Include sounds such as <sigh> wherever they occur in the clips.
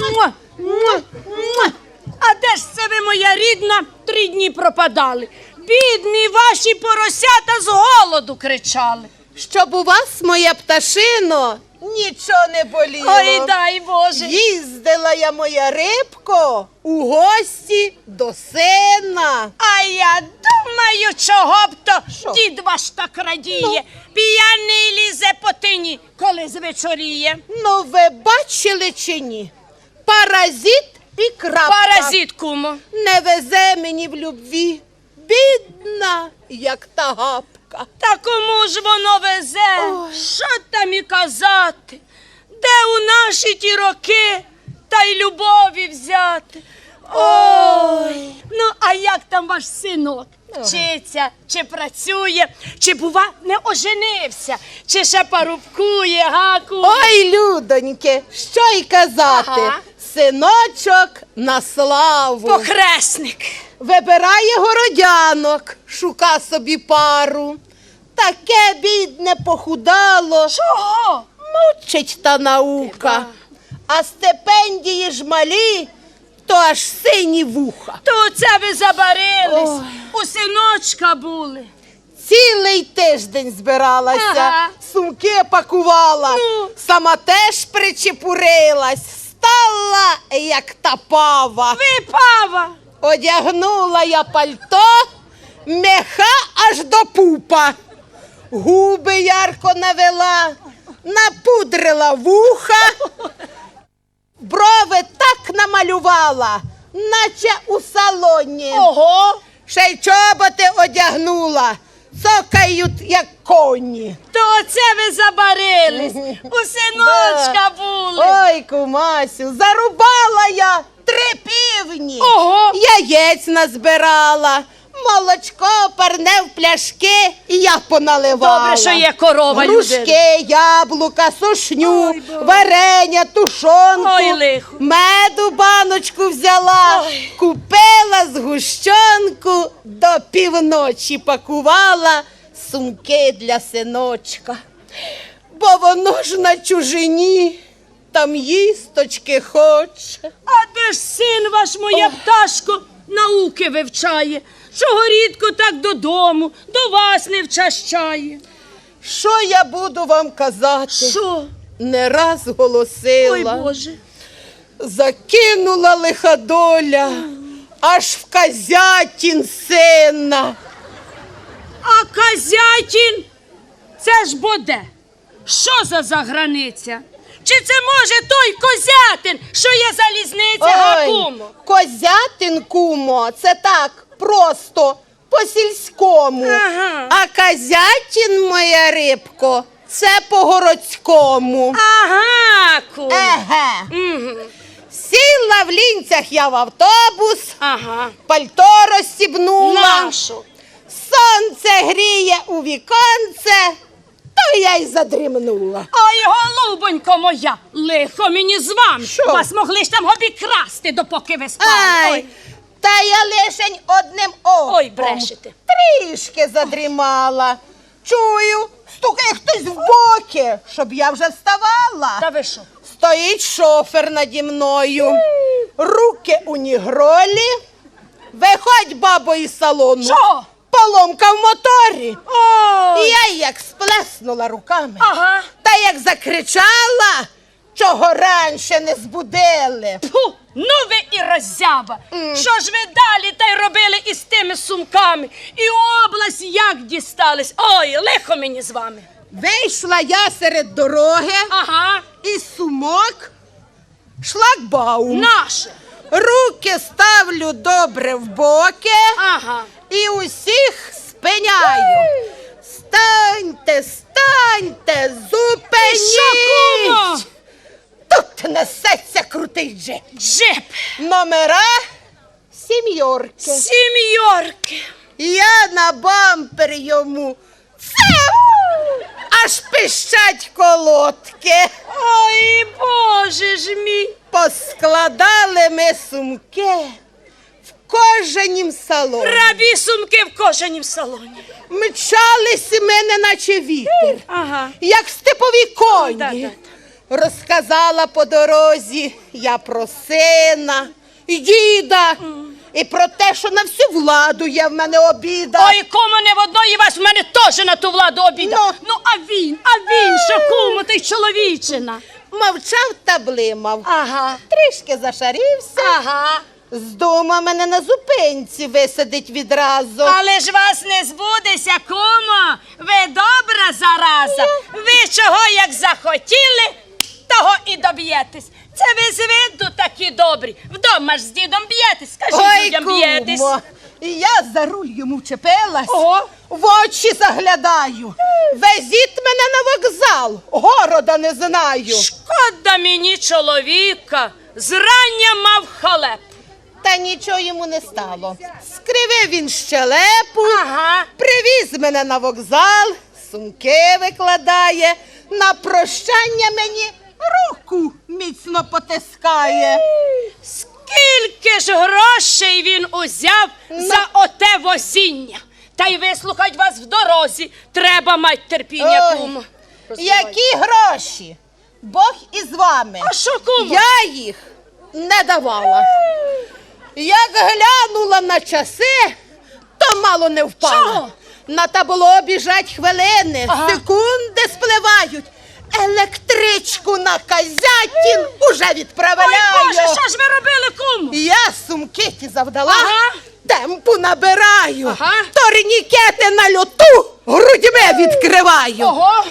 Муа, муа, муа. А де ж це ви, моя рідна, три дні пропадали? Бідні ваші поросята з голоду кричали. Щоб у вас, моя пташино, нічого не боліло. Ой, дай Боже. Їздила я, моя рибко, у гості до сина. А я думаю, чого б то Що? дід ваш так радіє. П'яний лізе по тині, коли звечоріє. Ну, ви бачили чи ні? Паразит і крапка. Паразит, кумо. Не везе мені в любві. Бідна, як та гапка. Та кому ж воно везе? Ой. Що там і казати? Де у наші ті роки та й любові взяти? Ой. Ну, а як там ваш синок? Вчиться, чи працює, чи бува не оженився, чи ще парубкує, гаку. Ой, людоньки, що й казати? Ага. Синочок на славу. Похресник. Вибирає городянок, шука собі пару. Таке бідне похудало, Чого? мучить та наука. А стипендії ж малі, то аж сині вуха. То це ви забарились. Ой. У синочка були. Цілий тиждень збиралася, Ага. сумки пакувала, Ну. сама теж причепурилась, стала як та пава. Ви пава. Одягнула я пальто, меха аж до пупа. Губи ярко навела, напудрила вуха, брови так намалювала, наче у салоні. Ого. Ще й чоботи одягнула, цокають, як коні. То оце ви забарились. <laughs> У синочка були. Ой, кумасю, зарубала я три півні. Ого. Яєць назбирала, молочко парне в пляшки, і я поналивала. Добре, що є корова, Грушки, яблука, сушню, Ой, Боже. варення, тушонку. Ой, лихо. Меду баночку взяла, купила згущенку, до півночі пакувала сумки для синочка. Бо воно ж на чужині, там їсточки хоче. А де ж син ваш, моя пташко, науки вивчає? Чого рідко так додому, до вас не вчащає? Що я буду вам казати? Що? Не раз голосила. Ой, Боже. Закинула лиха доля, аж в казятін сина. А Казятін? Це ж боде. Що за заграниця? Чи це може той козятин, що є залізниця гакумо? козятин, кумо, це так, просто по-сільському. Ага. А казятін, моя рибко, це по-городському. Ага, кумо. Еге. Мгм. Сіла в лінцях я в автобус, Ага. пальто розстібнула. Нашу. Сонце гріє у віконце, то я й задрімнула. Ой, голубонько моя, лихо мені з вами. Що? Вас могли ж там обікрасти, допоки ви спали. Ай, Ой, та я лишень одним оком. Ой, брешете. Трішки задрімала. Чую, стукає хтось в боки, щоб я вже вставала. та ви що? Стоїть шофер наді мною. Руки у нігролі. Виходь, бабо, із салону. Що? Поломка в моторі. Ой. Як сплеснула руками. Ага. Та як закричала, чого раніше не збудили. Фу, ну ви і роззяба. Що ж ви далі та й робили із тими сумками? І область як дістались? Ой, лихо мені з вами. Вийшла я серед дороги Ага, і сумок, шлагбаум. наше. Руки ставлю добре в боки Ага. і усіх спиняю. Станьте, станьте, зупиніть! Тут несеться крутий джип. Джип, Номера сім'йорки. сім'йорки. Я на бампер йому. Це аж пищать колодки. Ой, Боже ж мій. Поскладали ми сумки кожанім салоні. Рабі сумки в кожанім салоні. Мчались ми, не наче вітер, Ага. як степові коні. Да, да, да. Розказала по дорозі я про сина і діда, і про те, що на всю владу є в мене обіда. Ой, кому не в одної вас, в мене теж на ту владу обіда. Ну. Ну, а він, а він, що кому, ти чоловічина. Мовчав та блимав. Ага, Трішки зашарівся. ага. Здумав мене на зупинці висадить відразу. Але ж вас не збудеться, кумо. Ви добра зараза. Ви чого як захотіли, того і доб'єтесь. Це ви з виду такі добрі. Вдома ж з дідом б'єтесь, скажіть Ой, людям б'єтесь. і я за руль йому вчепилась, Ого. в очі заглядаю. Везіть мене на вокзал, города не знаю. Шкода мені чоловіка, зрання мав халеп. Та нічого йому не стало. Скривив він щелепу, Ага. привіз мене на вокзал, сумки викладає, на прощання мені руку міцно потискає. Скільки ж грошей він узяв за оте возіння? Та й вислухать вас в дорозі. Треба мати терпіння, Ой, кумо. Які гроші? Бог із вами. А що, кумо? Я їх не давала. Як глянула на часи, то мало не впала. Чого? На табло біжать хвилини, Ага. секунди спливають. Електричку на Казятін уже відправляю. Ой, Боже, що ж ви робили, кумо? Я сумки ті завдала, Ага. темпу набираю, Ага. торнікети на льоту грудьми відкриваю. Ого.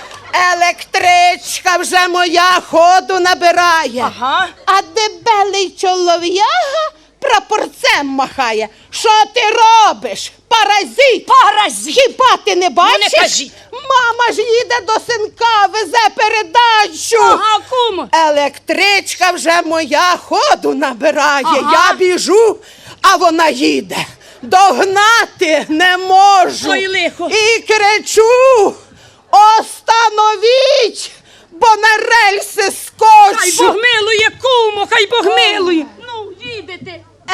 Електричка вже моя ходу набирає. Ага. А дебелий чолов'яга прапорцем махає. Що ти робиш? Паразит! Паразит. Хіба ти не бачиш? кажіть. Мама ж їде до синка, везе передачу. Ага, кумо. Електричка вже моя ходу набирає. Ага. Я біжу, а вона їде. Догнати не можу. Ой, лихо. І кричу: Остановіть, бо на рельси Хай скочу. Бог милує, кумо, хай Бог милує.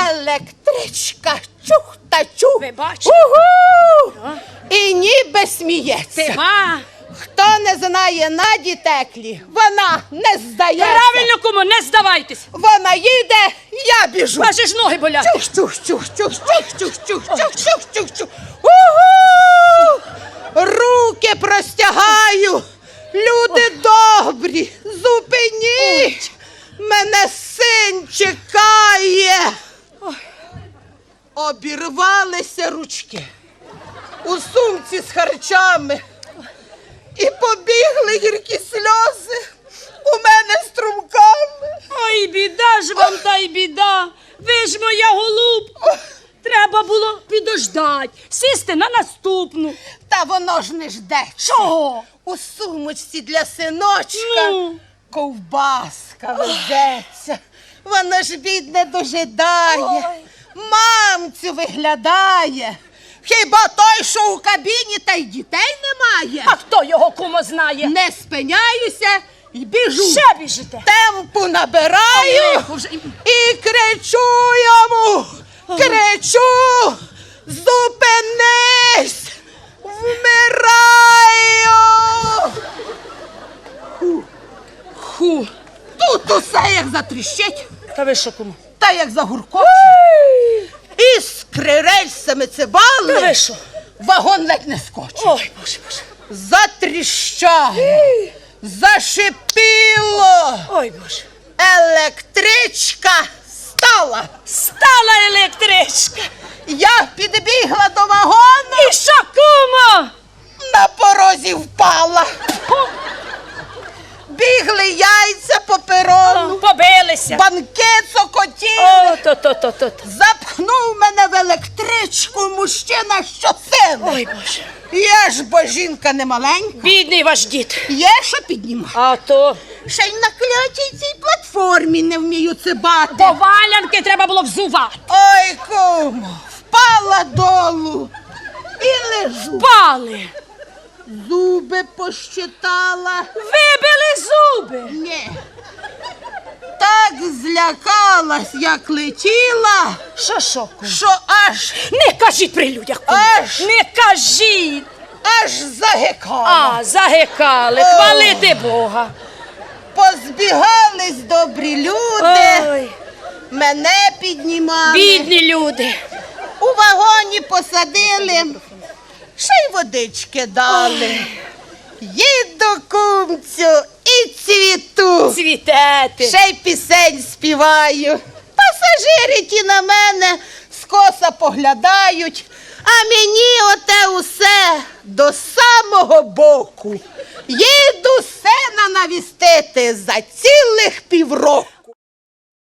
Електричка чух та чух. Ви бачите? Угу! І ніби сміється. Тима. Хто не знає Наді Теклі, вона не здається. Правильно, кумо, не здавайтесь. Вона їде, я біжу. Ваші ж ноги болять. Чух, чух, чух, чух, чух, чух, чух, чух, чух, чух, чух. Угу! Руки простягаю. Люди добрі, зупиніть. Мене син чекає. Обірвалися ручки у сумці з харчами. І побігли гіркі сльози у мене струмками. Ой, біда ж вам та й біда. Ви ж моя голубка. Треба було підождать, сісти на наступну. Та воно ж не жде. Чого? У сумочці для синочка Ну. ковбаска везеться. Воно ж бідне дожидає. Ой. Мамцю виглядає. Хіба той, що у кабіні, та й дітей немає? А хто його кумо знає? Не спиняюся і біжу. Ще біжите. Темпу набираю Ой, вже. і кричу йому. Кричу. Зупинись! Вмираю! Ху. Тут усе як затріщить, Та ви що кумо? та як загуркоче. Іскри рельсами Та цибали, ви що? вагон ледь не скочив. Ой, боже, боже. Затріщало, зашипіло, Ой, боже. електричка стала. Стала електричка. Я підбігла до вагону, І що, кумо? на порозі впала. Бігли яйця по перону, Побилися. банкет сокотів. О, то, то, то, то. то. Запхнув мене в електричку мужчина щосили. Ой, боже. Я ж бо жінка не маленька. Бідний ваш дід. Є що піднімати. А то Ще й на клятій цій платформі не вмію цибати. до валянки треба було взувати. Ой, кумо, впала долу і лежу. Пали. Зуби пощитала. Вибили зуби. Ні. Так злякалась, як летіла, Що, що, що аж Не кажіть при людях, кумо. Аж. Не кажіть. аж загикала. А, загикали, хвалити Бога. Позб Збігались добрі люди, Ой, мене піднімали. бідні люди. У вагоні посадили, ще й водички дали. Їду кумцю і цвіту. Ще й пісень співаю. Пасажири ті на мене скоса поглядають, а мені оте усе до самого боку. Їду сена навістити за цілих півроку.